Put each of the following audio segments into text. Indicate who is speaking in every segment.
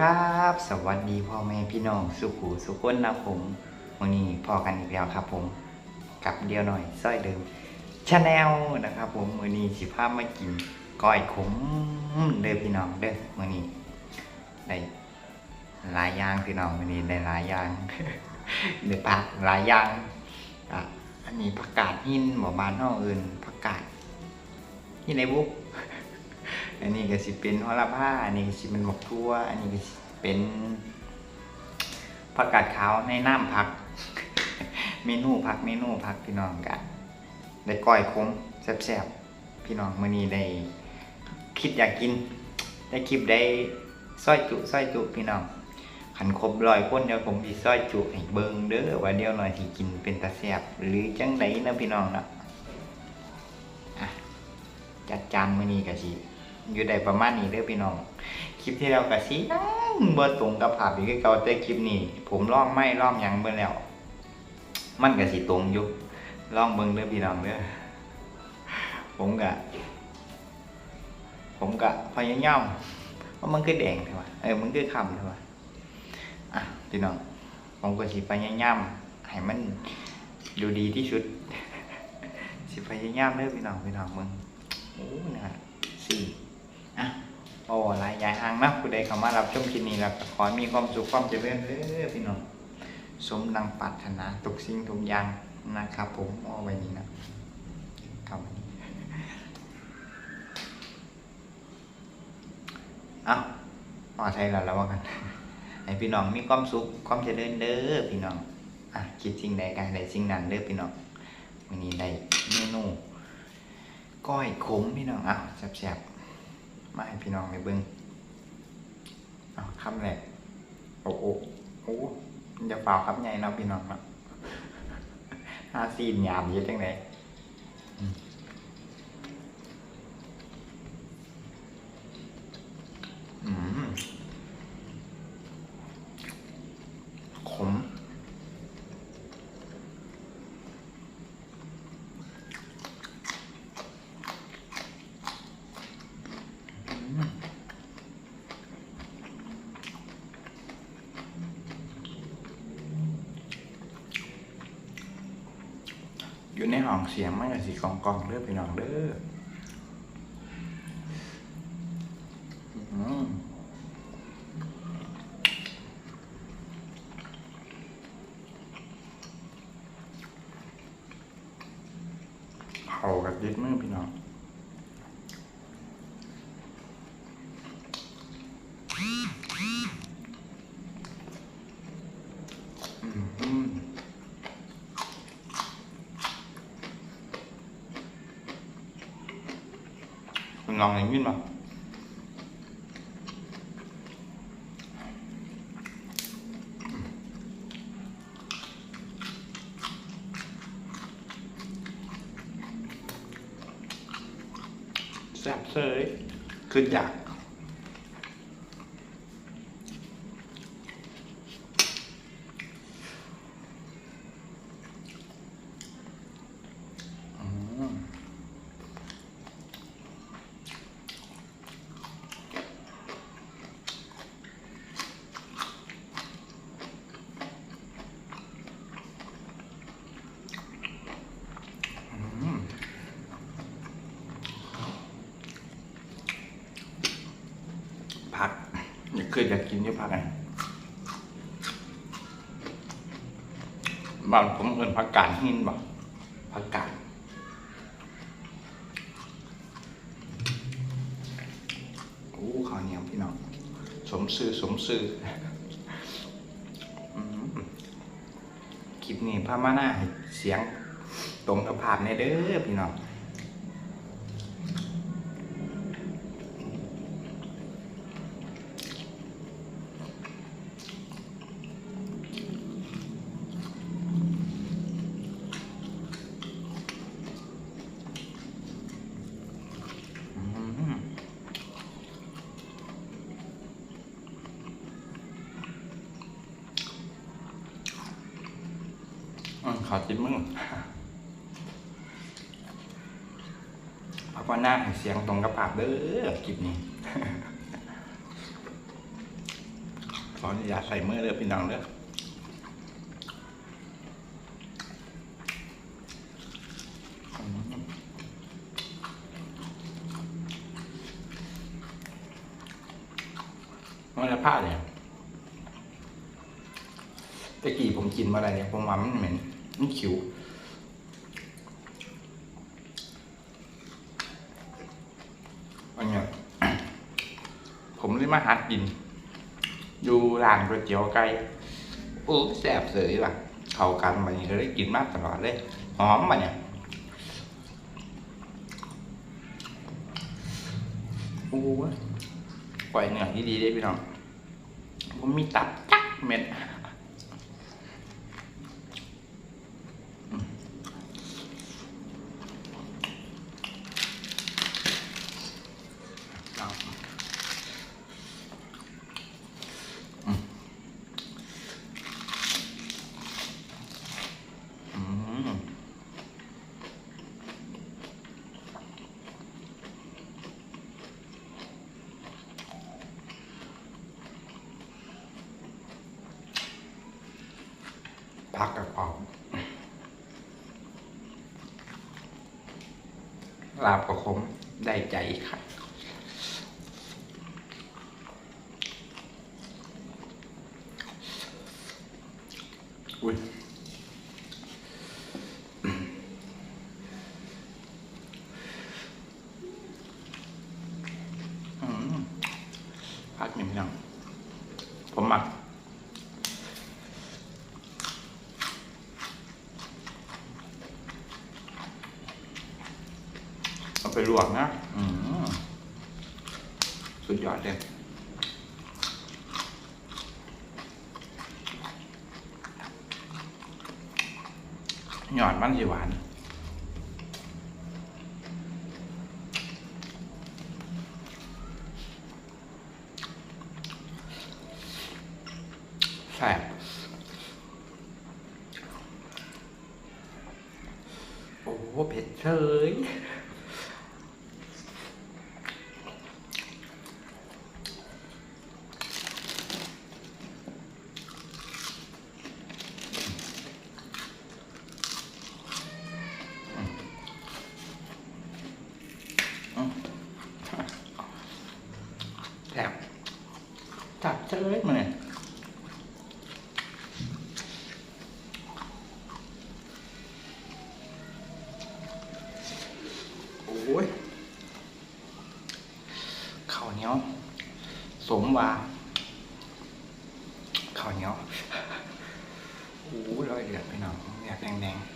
Speaker 1: สวัสดีครับ สวัสดีพ่อแม่พี่น้องสุขูสุขคนนะผมวันนี้พอกันอีกแล้วครับ ผมกับเดียวหน่อยสร้อยเดิมชาแนลนะครับ ผมวันนี้สิพามากินก้อยขมเด้อพี่น้องเด้อวันนี้ได้หลายอย่างพี่น้องวันนี้ได้หลายอย่างได้ผักหลายอย่างอะอันนี้ผักกาดหินหมอบานห้องอื่นผักกาดที่ในบุ๊ก อันนี้ก็สิเป็นโหระพาอันนี้ก็สิเป็นหมกทั่ว อันนี้ก็สิเป็นผักกาดขาวในน้ำผัก เมนูผักเมนูผักพี่น้องกันได้ก้อยคมแซ่บๆพี่น้องมื้อนี้ได้คิดอยากกิน ได้คลิปได้ซอยจุซอยจุพี่น้องขันครบร้อยคนเดี๋ยวผมสิซอยจุให้เบิ่งเด้อว่าเดี๋ยวหน่อยสิกินเป็นตาแซ่บหรือจังไดนะพี่น้องเนาะอะจัดจานมื้อนี้ก็สิ อยู่ได้ประมาณนี้เด้อพี่น้อง คลิปที่แล้วก็สิบ่ตรงกับภาพอีกคือเก่าแต่คลิปนี้ ผมล่องไม่ล่องยังเบิ่งแล้ว มันก็สิตรงอยู่ล่องเบิ่งเด้อพี่น้องเด้อผมก็ผมก็พยายามว่ามันคือแดงใช่ป่ะเออมันคือคำใช่ป่ะอะพี่น้องผมก็สิพยายามให้มันดูดีที่สุด สิพยายามเด้อพี่น้องพี่น้องมึงโอ้นะสี่อะโอ้หลายายหางนะผู้ใดเข้ามารับชมคลิปนี้แล้วขอให้มีความสุขความเจริญเด้อพี่น้องสมดังปรารถนาทุกสิ่งทุกอย่างนะครับผมเอาไว้นี้นะครับเอามาใช้แล้วแล้วกันให้พี่น้องมีความสุขความเจริญเด้อพี่น้องอะคิดสิ่งใดก็ใดสิ่งนั้นเด้อพี่น้องวันนี้ได้เมนูก้อยขมพี่น้องอะแซ่บๆมาให้พี่น้องไปเบิ้งเอา คำแรกโอ้โอ้โอ้มันจะเปล่าคำใหญ่เนาะพี่น้องนาะห้าซีนยามเยอะจังเลยอืมอืมขม อยู่ใน้องเสียงมันก็สิกองกองเด้อพี่น้องเด้ออืมเขากับยึดมือพี่น้องอืม คุณลองอย่างนี้มาแซ่บเซยคืออยากอืม อืม ผักนี่คืออยากกินที่ผักไงบางผมเอินผักกาดหินบอกผักกาดโอ้ข้าวเหนียวพี่น้อง สมซื้อสมซื้ออืมคลิปนี้พามาหน้าให้เสียงตรงกับภาพในเด้อพี่น้องอืมอืม ขอจิ้มมึงภาวนาให้เสียงตรงกับภาพเด้อคลิปนี้
Speaker 2: ขออนุญาตใส่มือเด้อพี่น้องเด้อมันละผ้าเนี่ยตะกี้ผมกินมาอะไรเนี่ยผมว่ามันเหม็น มันขิวอันเนี้ยผมเลยมาหัดกิน อยู่ร้านก๋วยเตี๋ยวไก่โอ้แซ่บเสยว่ะเข้ากันมานี่ก็ได้กินมากตลอดเลย หอมมาเนี่ยโอ้ยปล่อยเนื้อที่ดีได้พี่น้องผมมีตับจักเม็ดอืมเอา อืม พักกับออกลาบกับขมได้ใจค่ะอุ้ย อืมพักหนึ่งพี่น้องผมหมัก เอาไป ลวกนะสุดยอดเลยหยอดมันสิหวานแซ่บโอ้เผ็ดเฉยอืมแซ่บจับเฉย มาเนี่ยโอ้ยข้าวเหนียวสมว่าข้าวเหนียวโอ้ยร้อยเดือดไปหน่อยอยากแดงๆ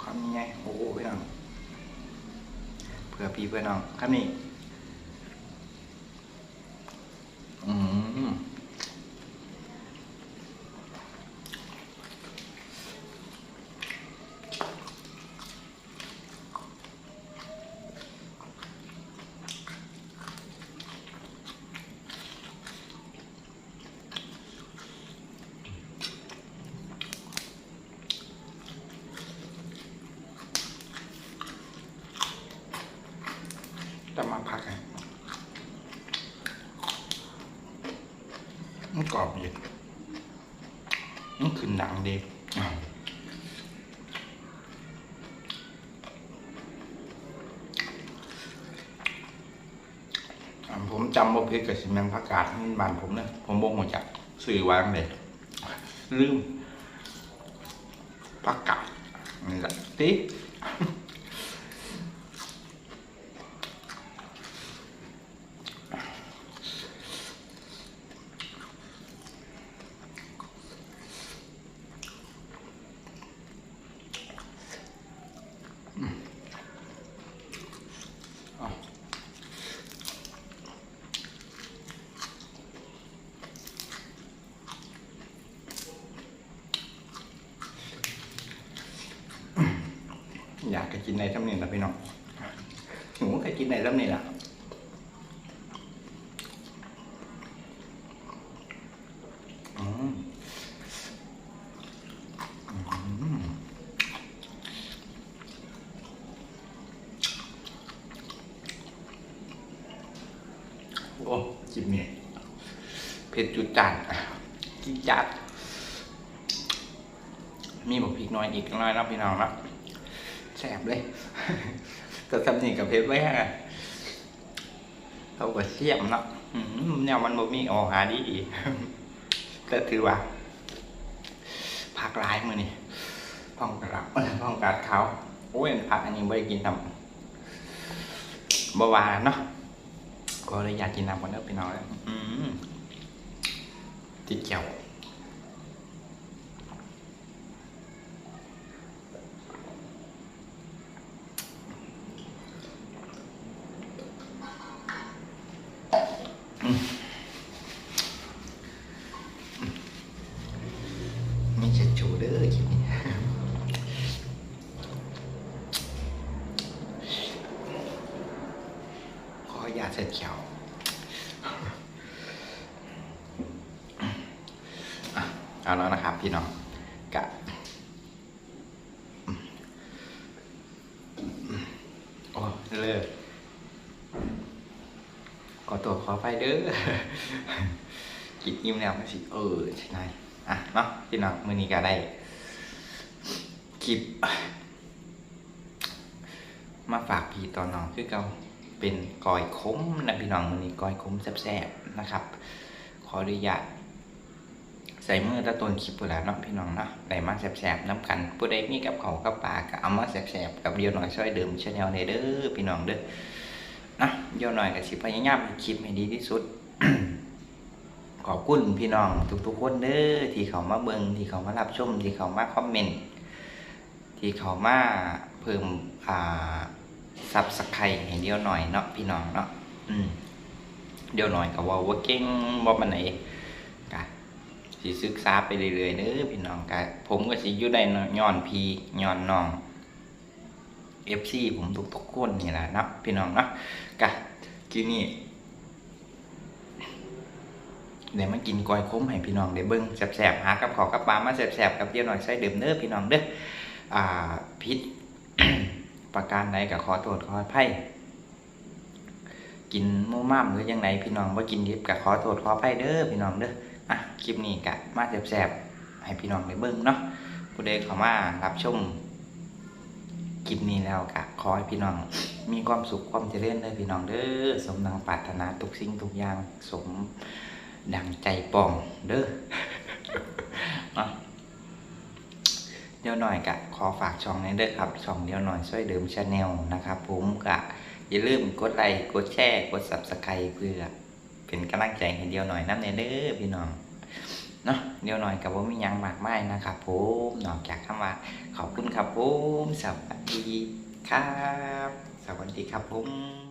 Speaker 2: ความยังไงโอ้โหพี่น้องเพื่อพี่เพื่อน้องครับนี่อืมจะมาพักไงมันกรอบดีมันขึ้น หนังดีผมจำว่าเพชรกับสิแมงพักกาดนี่บ้านผมเนะผมบ่งมาจากสื่อวางเลยลืมพักกาดนี่แหละติ๊ อยากจะกินในทำนี่ละพี่น้องหนูเคยกินในทำนี่ละอืมอืมโอ้จิบเนี่ยเผ็ดจุดจัดกินจัด มีบอกพริกน้อยอีกน้อยนะพี่น้องนะ บเลยแต่สำนีกับเผ็ดไว้ฮะเขาก็เสียมเนาะอืมเนี่ยมันบ่มีออกหาดีดีก็ถือว่าพักร้ายมือนี่พ้องกระพ้องกัดเขาโอ้ยพักอันนี้ไม่ได้กินทำบหวาเนาะก็เลยอยากกินน้ำกันเด้อพี่น้องเลยอืมติดเจียว มีเช็ดชูเด้อคลิปนี้ขออยาเสร็จเขียวเอาแล้วนะครับพี่น้องกะโอ้เลิก ขอไปเด้อกินอิ่มแล้วมาสิเออใช่ไหมอะเนาะพี่น้องมือนี้ก็ได้คลิป มาฝากพี่ตอนน้องคือเก่าเป็นกอยคมนะพี่น้องมือนี้กอยคมแซ่บๆนะครับ ขออนุญาตใส่มือตะต้นคลิปพุ่นแล้วเนาะพี่น้องเนาะได้มาแซ่บๆน้ำกันผู้ใดมีกับเขากับปลาก็เอามาแซ่บๆกับเดียวหน่อยช่วยเดิมชาแนลในเด้อพี่น้องเด้อ นะเดียวหน่อยก็สิพยายามคลิปให้ดีที่สุด ขอบคุณพี่น้องทุกๆคนเด้อที่เขามาเบิงที่เขามารับชม ที่เขามาคอมเมนต์ที่เขามาเพิ่มอ่าซับสไครให้เดียวหน่อยเนาะพี่น้องเนาะอืมเดียวหน่อยก็เว่าว่าเก่งบ่ปานไหนกะสิศึกษาไปเรื่อยๆเด้อพี่น้องกะผมก็สิอยู่ได้ย้อนพี่ย้อนน้อง FC ผมทุกๆคนนี่แหละนะพี่น้องเนาะกะกินนี่เดี๋ยวมากินกอยคมให้พี่น้องได้เบิ้งแสบๆหากับขอกับปลามาแสบๆกับเดียวหน่อยใส่เดิมเด้อพี่น้องเด้ออ่าพิษประการใดก็ขอโทษขออภัยกินมูม่ามหรือยังไงพี่น้องว่ากินดิบก็ขอโทษขออภัยเด้อพี่น้องเด้ออะคลิปนี้กะมาแสบๆให้พี่น้องได้เบิ้งเนาะผู้ใดเข้ามารับชม คลิปนี้แล้วกะขอให้พี่น้อง มีความสุขความเจริญเด้อพี่น้องเด้อสมดังปรารถนาทุกสิ่งทุกอย่างสมดังใจป่องเด้อเนาะเดียวหน่อยกะขอฝากช่องนี้เด้อครับช่องเดียวหน่อยช่วยเดิมชาแนลนะครับ ผมกะอย่าลืมกดไลค์กดแชร์กด subscribe เพื่อ เป็นกำลังใจให้เดียวหน่อยน้ำเนเด้อพี่น้อง เนาะเดียวหน่อยกับว่ามียังมากมายนะครับผมนอกจากคำว่าขอบคุณครับผมสวัสดีครับ สวัสดีครับผม